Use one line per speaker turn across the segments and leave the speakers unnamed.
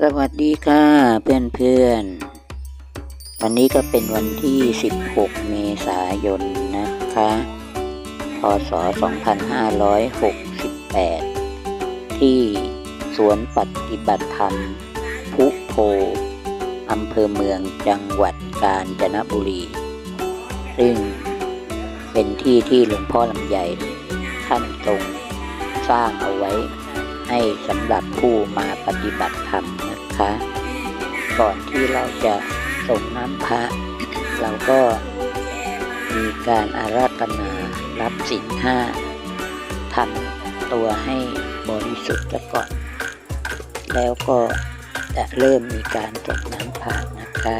สวัสดีค่ะเพื่อนเพื่อนๆวันนี้ก็เป็นวันที่ 16 เมษายนนะคะ พศ 2568 ที่สวนปฏิบัติธรรม พุโพอำเภอเมืองจังหวัดกาญจนบุรี ซึ่งเป็นที่ที่หลวงพ่อลำใหญ่ท่านทรงสร้างเอาไว้ ให้สำหรับผู้มาปฏิบัติธรรมนะคะ ก่อนที่เราจะส่งน้ำพระเราก็มีการอาราธนารับสินห้าทำตัวให้บริสุทธิ์ก่อน แล้วก็จะเริ่มมีการส่งน้ำพระนะคะ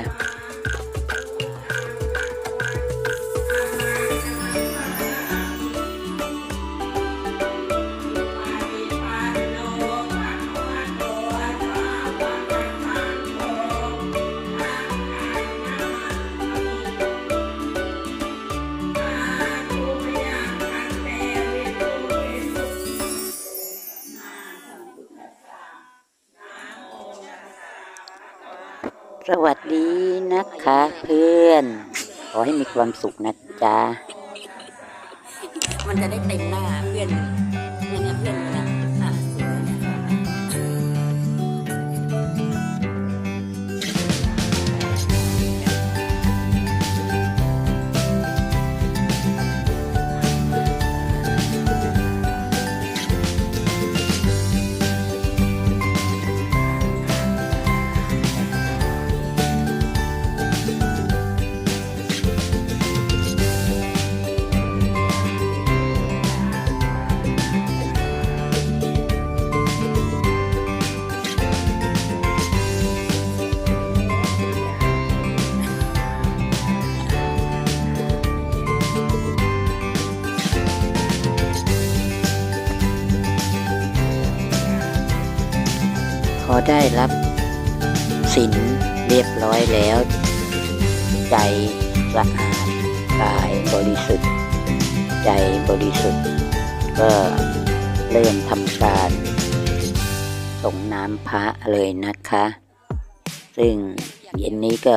สวัสดีนะคะ เพื่อน ขอให้มีความสุขนะจ๊ะ
มันจะได้เต็มหน้าเพื่อน อ
ได้รับสินเรียบร้อยแล้ว ใจสะอาดกายบริสุทธิ์ ใจบริสุทธิ์ ก็เริ่มทำการส่งน้ำพระเลยนะคะ ซึ่งเย็นนี้ก็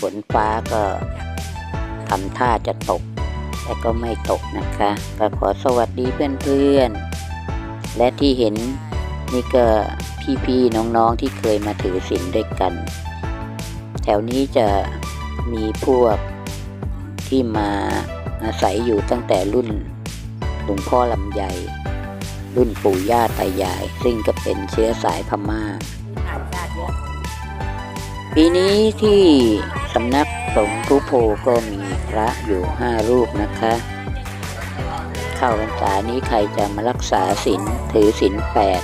ฝนฟ้าก็ทำท่าจะตก แต่ก็ไม่ตกนะคะ ก็ขอสวัสดีเพื่อนๆ และที่เห็น นี่ก็พี่ๆน้องๆที่เคยมาถือศีลด้วยกัน แถวนี้จะมีพวกที่มาอาศัยอยู่ตั้งแต่รุ่นหลวงพ่อลำใหญ่รุ่นปู่ย่าตายาย ซึ่งก็เป็นเชื้อสายพม่า
ต่า
ปีนี้ที่สำนักสงฆ์ทุโพก็มีพระอยู่ห้ารูปนะคะ เข้าพรรษานี้ใครจะมารักษาศีลถือศีลแปด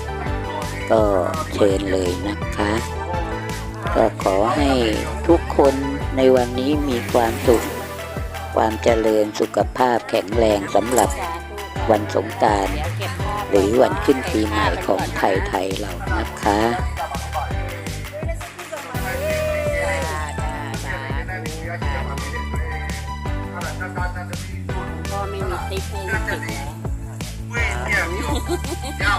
ก็เชิญเลยนะคะ ก็ขอให้ทุกคนในวันนี้มีความสุข ความเจริญสุขภาพแข็งแรงสำหรับวันสงการหรือวันขึ้นปีใหม่ของไทยไทยๆเรานะคะ
จ้าจ้าจ้าพ่อไม่มีติ๊กให้ลูกติดแล้ว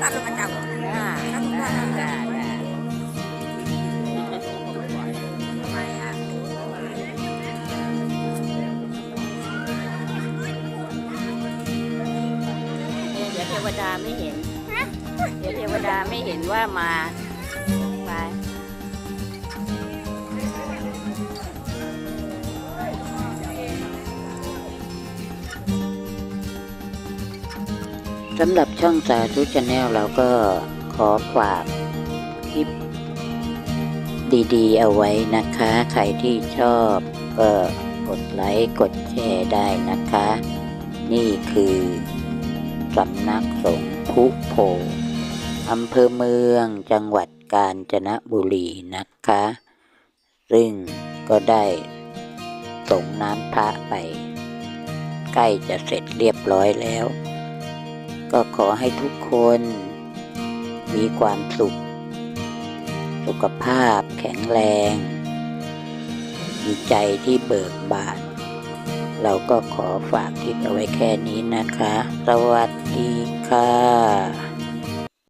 จ้าจ้าจ้าเดี๋ยวเทวดาไม่เห็น เดี๋ยวเทวดาไม่เห็นว่ามา ไป
สำหรับช่องสาธุชาแนลเราก็ขอฝากคลิปดีๆ เอาไว้นะคะ ใครที่ชอบก็กดไลค์ กดแชร์ได้นะคะ นี่คือสำนักสงฆ์พุโผอำเภอเมืองจังหวัดกาญจนบุรีนะคะ ซึ่งก็ได้ส่งน้ำพระไป ใกล้จะเสร็จเรียบร้อยแล้ว ก็ขอให้ทุกคน มีความสุข สุขภาพแข็งแรง มีใจที่เบิกบาน เราก็ขอฝากคลิปเอาไว้แค่นี้นะคะ สวัสดีค่ะ